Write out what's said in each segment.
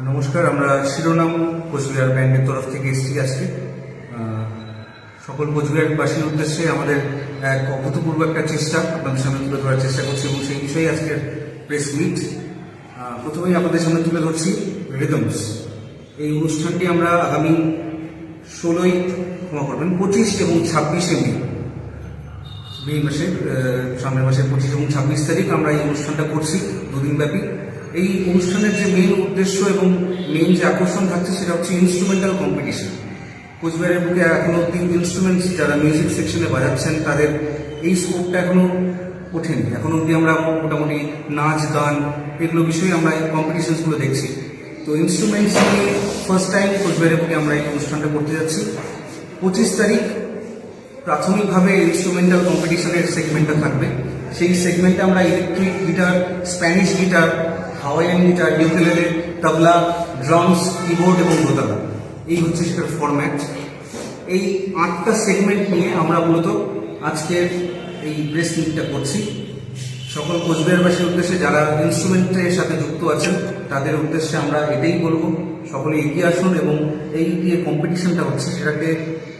নমস্কার, আমরা শিরোনাম কোচবিহার ব্যাংকের তরফ থেকে এসেছি আজকে। সকল কোচবিহারবাসীর উদ্দেশ্যে আমাদের এক অভূতপূর্ব একটা চেষ্টা আপনাদের সামনে তুলে ধরার চেষ্টা করছি এবং সেই বিষয়ে আজকের প্রেস মিট প্রথমেই আপনাদের সামনে তুলে ধরছি রিদমস এই অনুষ্ঠানটি আমরা আগামী ষোলোই, ক্ষমা করবেন, পঁচিশ এবং ছাব্বিশে মে মে মাসের সামনের মাসের পঁচিশ এবং ছাব্বিশ তারিখ আমরা এই অনুষ্ঠানটা করছি দুদিন ব্যাপী এই অনুষ্ঠানের যে মেন উদ্দেশ্য এবং মেন যে আকর্ষণ থাকছে সেটা হচ্ছে ইনস্ট্রুমেন্টাল কম্পিটিশন কোচবিহারের বুকে এখনও অব্দি ইনস্ট্রুমেন্টস যারা মিউজিক সেকশনে বাজাচ্ছেন, তাদের এই স্কোপটা এখনও ওঠেনি। এখন অব্দি আমরা মোটামুটি নাচ, গান এগুলো বিষয়ে আমরা এই কম্পিটিশনসগুলো দেখছি। তো ইনস্ট্রুমেন্টস নিয়ে ফার্স্ট টাইম কোচবিহারের বুকে আমরা এই অনুষ্ঠানটা করতে যাচ্ছি। পঁচিশ তারিখ প্রাথমিকভাবে ইনস্ট্রুমেন্টাল কম্পিটিশনের সেগমেন্টটা থাকবে। সেই সেগমেন্টে আমরা electric guitar Spanish guitar Hawaiian guitar ukulele tabla drums keyboard এবং দোতলা। এই হচ্ছে সেটার ফরম্যাট এই আটটা সেগমেন্ট নিয়ে আমরা মূলত আজকের এই প্রেস মিটটা করছি। সকল কোচবিহারবাসীর উদ্দেশ্যে যারা ইনস্ট্রুমেন্টের সাথে যুক্ত আছেন, তাদের উদ্দেশ্যে আমরা এটাই বলব, সকলে এগিয়ে আসুন এবং এই যে কম্পিটিশনটা হচ্ছে, সেটাকে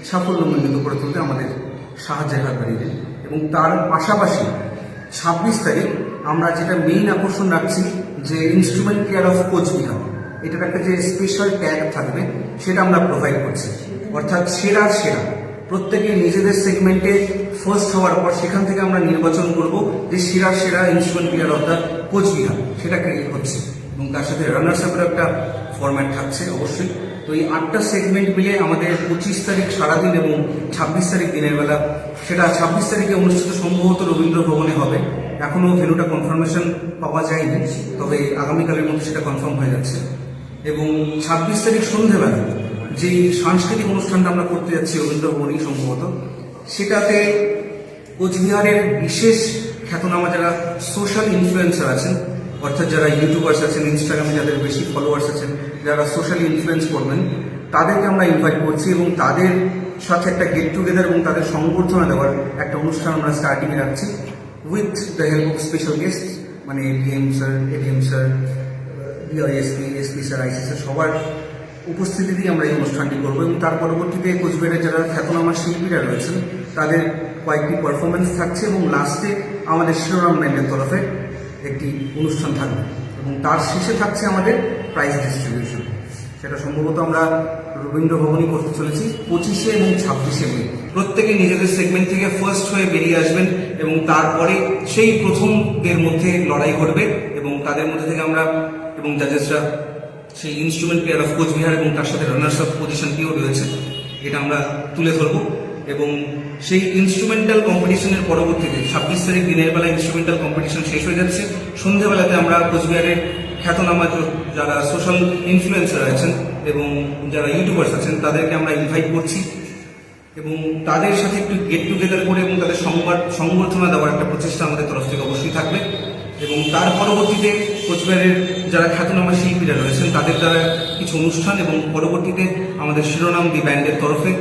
সাফল্যমণ্ডিত করে তুলতে আমাদের সাহায্যের হাত এবং তার পাশাপাশি ছাব্বিশ তারিখ আমরা যেটা মেইন আকর্ষণ রাখছি যে ইনস্ট্রুমেন্ট কেয়ার অফ কোচবিহার এটার একটা যে স্পেশাল ট্যাগ থাকবে, সেটা আমরা প্রোভাইড করছি। অর্থাৎ সেরা সেরা। প্রত্যেকে নিজেদের সেগমেন্টে ফার্স্ট হওয়ার পর সেখান থেকে আমরা নির্বাচন করব যে সেরা সেরা instrument player of the Cooch Behar সেটা ক্রিয়েট হচ্ছে। এবং তার সাথে রানার্স আপের একটা ফরম্যাট থাকছে, অবশ্যই। তো এই আটটা সেগমেন্ট মিলে আমাদের পঁচিশ তারিখ সারাদিন এবং ছাব্বিশ তারিখ দিনের বেলা। সেটা ছাব্বিশ তারিখে অনুষ্ঠিত সম্ভবত রবীন্দ্র ভবনে হবে। এখনও ভেনুটা কনফার্মেশন পাওয়া যায়নি, তবে আগামীকালের মধ্যে সেটা কনফার্ম হয়ে যাচ্ছে। এবং ছাব্বিশ তারিখ সন্ধেবেলা যে সাংস্কৃতিক অনুষ্ঠানটা আমরা করতে যাচ্ছি রবীন্দ্র সম্ভবত, সেটাতে কোচবিহারের বিশেষ খ্যাতনামা যারা সোশ্যাল ইনফ্লুয়েন্সার আছেন, অর্থাৎ যারা ইউটিউবার্স আছেন ইনস্টাগ্রামে যাদের বেশি ফলোয়ার্স আছেন, যারা সোশ্যাল ইনফ্লুয়েন্স করবেন, তাদেরকে আমরা ইনভাইট করছি এবং তাদের সাথে একটা গেট টুগেদার এবং তাদের সংবর্ধনা দেওয়ার একটা অনুষ্ঠান আমরা স্টার্টিংয়ে রাখছি। With the help of special guest মানে ADM sir ADM sir DISP SP sir IC sir সবার উপস্থিতিতেই আমরা এই অনুষ্ঠানটি করব এবং তার পরবর্তীতে কোচবিহারের যারা খ্যাতনামা শিল্পীরা রয়েছেন, তাদের কয়েকটি পারফরমেন্স থাকছে এবং লাস্টে আমাদের শিরোনাম ব্যান্ডের তরফে একটি অনুষ্ঠান থাকবে এবং তার শেষে থাকছে আমাদের প্রাইজ ডিস্ট্রিবিউশন সেটা সম্ভবত আমরা রবীন্দ্র ভবনই করতে চলেছি, পঁচিশে এবং ছাব্বিশে মে। প্রত্যেকে নিজেদের সেগমেন্ট থেকে ফার্স্ট হয়ে বেরিয়ে আসবেন এবং তারপরে সেই প্রথমদের মধ্যে লড়াই করবে এবং তাদের মধ্যে থেকে আমরা এবং জাজেসরা সেই ইনস্ট্রুমেন্ট প্লেয়ার অফ কোচবিহার এবং তার সাথে রানার্স অফ পজিশনটিও রয়েছে, এটা আমরা তুলে ধরবো। এবং সেই ইনস্ট্রুমেন্টাল কম্পিটিশনের পরবর্তীতে ছাব্বিশ তারিখ দিনের বেলা ইনস্ট্রুমেন্টাল কম্পিটিশন শেষ হয়ে যাচ্ছে। সন্ধ্যেবেলাতে আমরা কোচবিহারের খ্যাতনামা যারা সোশ্যাল ইনফ্লুয়েন্সার আছেন এবং যারা ইউটিউবার্স আছেন, তাদেরকে আমরা ইনভাইট করছি এবং তাদের সাথে একটু গেট টুগেদার করে এবং তাদের সংবাদ সংবর্ধনা দেওয়ার একটা প্রচেষ্টা আমাদের তরফ থেকে অবশ্যই থাকবে এবং তার পরবর্তীতে কোচবিহারের যারা খ্যাতনামা শিল্পীরা রয়েছেন, তাদের দ্বারা কিছু অনুষ্ঠান এবং পরবর্তীতে আমাদের শিরোনাম দি ব্যান্ডের তরফে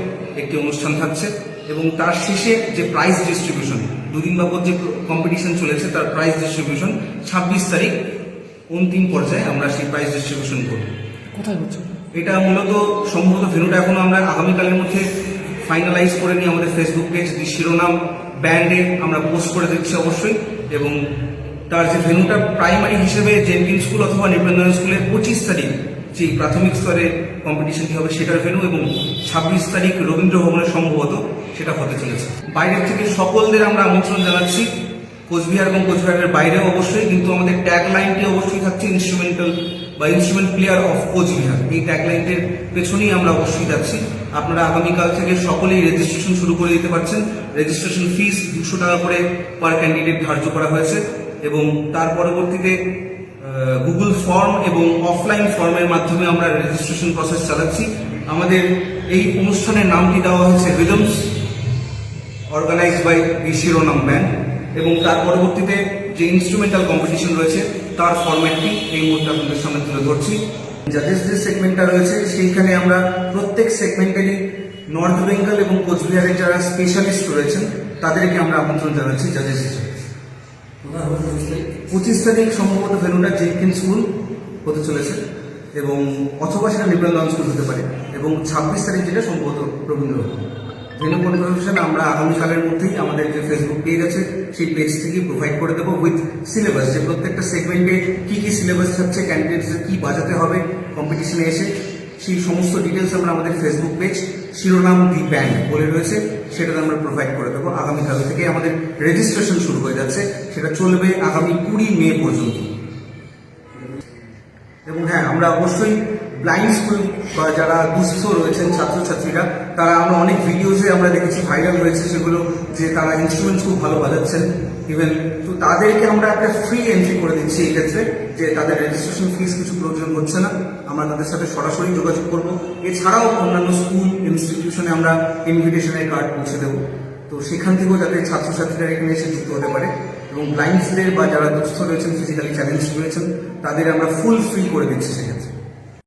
একটি অনুষ্ঠান থাকছে এবং তার শেষে যে প্রাইজ ডিস্ট্রিবিউশন দুদিন বাবদ যে কম্পিটিশন চলেছে, তার প্রাইজ ডিস্ট্রিবিউশন ছাব্বিশ তারিখ অন্তিম পর্যায়ে আমরা সেই প্রাইজ ডিস্ট্রিবিউশন করব? কোথায় হচ্ছে? এটা মূলত সম্ভবত ভেনুটা এখনও আমরা আগামীকালের মধ্যে ফাইনালাইজ করে নিয়ে আমাদের ফেসবুক পেজ দি শিরোনাম ব্যান্ডে আমরা পোস্ট করে দিচ্ছি অবশ্যই এবং তার যে ভেনুটা প্রাইমারি হিসেবে জেনকিন স্কুল অথবা নিবেন্দন স্কুলের পঁচিশ তারিখ যে প্রাথমিক স্তরে কম্পিটিশনটি হবে সেটার ভেনু এবং ছাব্বিশ তারিখ রবীন্দ্র ভবনের সম্ভবত সেটা হতে চলেছে। বাইরের থেকে সকলদের আমরা আমন্ত্রণ জানাচ্ছি। কোচবিহার এবং কোচবিহারের বাইরেও অবশ্যই, কিন্তু আমাদের ট্যাগ লাইনটি অবশ্যই থাকছে ইনস্ট্রুমেন্টাল বা ইনস্ট্রুমেন্ট প্লেয়ার অফ কোচবিহার। এই ট্যাগ লাইনটির পেছনেই আমরা অবশ্যই যাচ্ছি। আপনারা আগামীকাল থেকে সকলেই রেজিস্ট্রেশন শুরু করে দিতে পারছেন। রেজিস্ট্রেশন ফিস দুশো টাকা করে পার ক্যান্ডিডেট ধার্য করা হয়েছে এবং তার পরবর্তীতে গুগল ফর্ম এবং অফলাইন ফর্মের মাধ্যমে আমরা রেজিস্ট্রেশন প্রসেস চালাচ্ছি। আমাদের এই অনুষ্ঠানের নামটি দেওয়া হয়েছে রিদমস অর্গানাইজ বাই দি শিরোনাম ব্যান্ড এবং তার পরবর্তীতে যে ইনস্ট্রুমেন্টাল কম্পিটিশন রয়েছে, তার ফরম্যাটটি এই মুহূর্তে আপনাদের সামনে তুলে ধরছি। জাজেস যে সেগমেন্টটা রয়েছে, সেইখানে আমরা প্রত্যেক সেগমেন্টেরই নর্থ বেঙ্গল এবং কোচবিহারের যারা স্পেশালিস্ট রয়েছেন, তাদেরকে আমরা আমন্ত্রণ জানাচ্ছি হিসেবে পঁচিশ তারিখ সম্ভবত ভেনুটা জেনকিন স্কুল হতে চলেছে এবং অথবা সেটা লিবারাল লঞ্চ স্কুল হতে পারে, এবং ছাব্বিশ তারিখ যেটা সম্ভবত রবীন্দ্র ভেনু কনভারসেশন আমরা আগামীকালের মধ্যেই আমাদের যে ফেসবুক পেজ আছে, সেই পেজ থেকে প্রোভাইড করে দেবো উইথ সিলেবাস যে প্রত্যেকটা সেগমেন্টে কী কী সিলেবাস থাকছে ক্যান্ডিডেটসের কী বাজাতে হবে কম্পিটিশনে এসে সেই সমস্ত ডিটেলস আমরা আমাদের ফেসবুক পেজ শিরোনাম দি ব্যাংক বলে রয়েছে, সেটাতে আমরা প্রোভাইড করে দেবো। আগামীকাল থেকে আমাদের রেজিস্ট্রেশন শুরু হয়ে যাচ্ছে, সেটা চলবে আগামী কুড়ি মে পর্যন্ত। এবং হ্যাঁ আমরা অবশ্যই ব্লাইন্ড স্কুল বা যারা দুস্থ রয়েছেন ছাত্রছাত্রীরা, তারা আমরা অনেক ভিডিওসে আমরা দেখেছি ভাইরাল হয়েছে সেগুলো যে তারা ইনস্ট্রুমেন্ট খুব ভালো বাজাচ্ছেন। ইভেন তো তাদেরকে আমরা একটা ফ্রি এন্ট্রি করে দিচ্ছি এই ক্ষেত্রে, যে তাদের রেজিস্ট্রেশন ফিস কিছু প্রয়োজন হচ্ছে না। আমরা তাদের সাথে সরাসরি যোগাযোগ করব। এছাড়াও অন্যান্য স্কুল ইনস্টিটিউশনে আমরা ইনভিটেশনের কার্ড পৌঁছে দেবো। তো সেখান থেকেও যাতে ছাত্রছাত্রীরা এখানে এসে যুক্ত হতে পারে। এবং ব্লাইন্ডসদের বা যারা দুস্থ রয়েছেন ফিজিক্যালি চ্যালেঞ্জ রয়েছেন, তাদের আমরা ফুল ফ্রি করে দিচ্ছি সেক্ষেত্রে।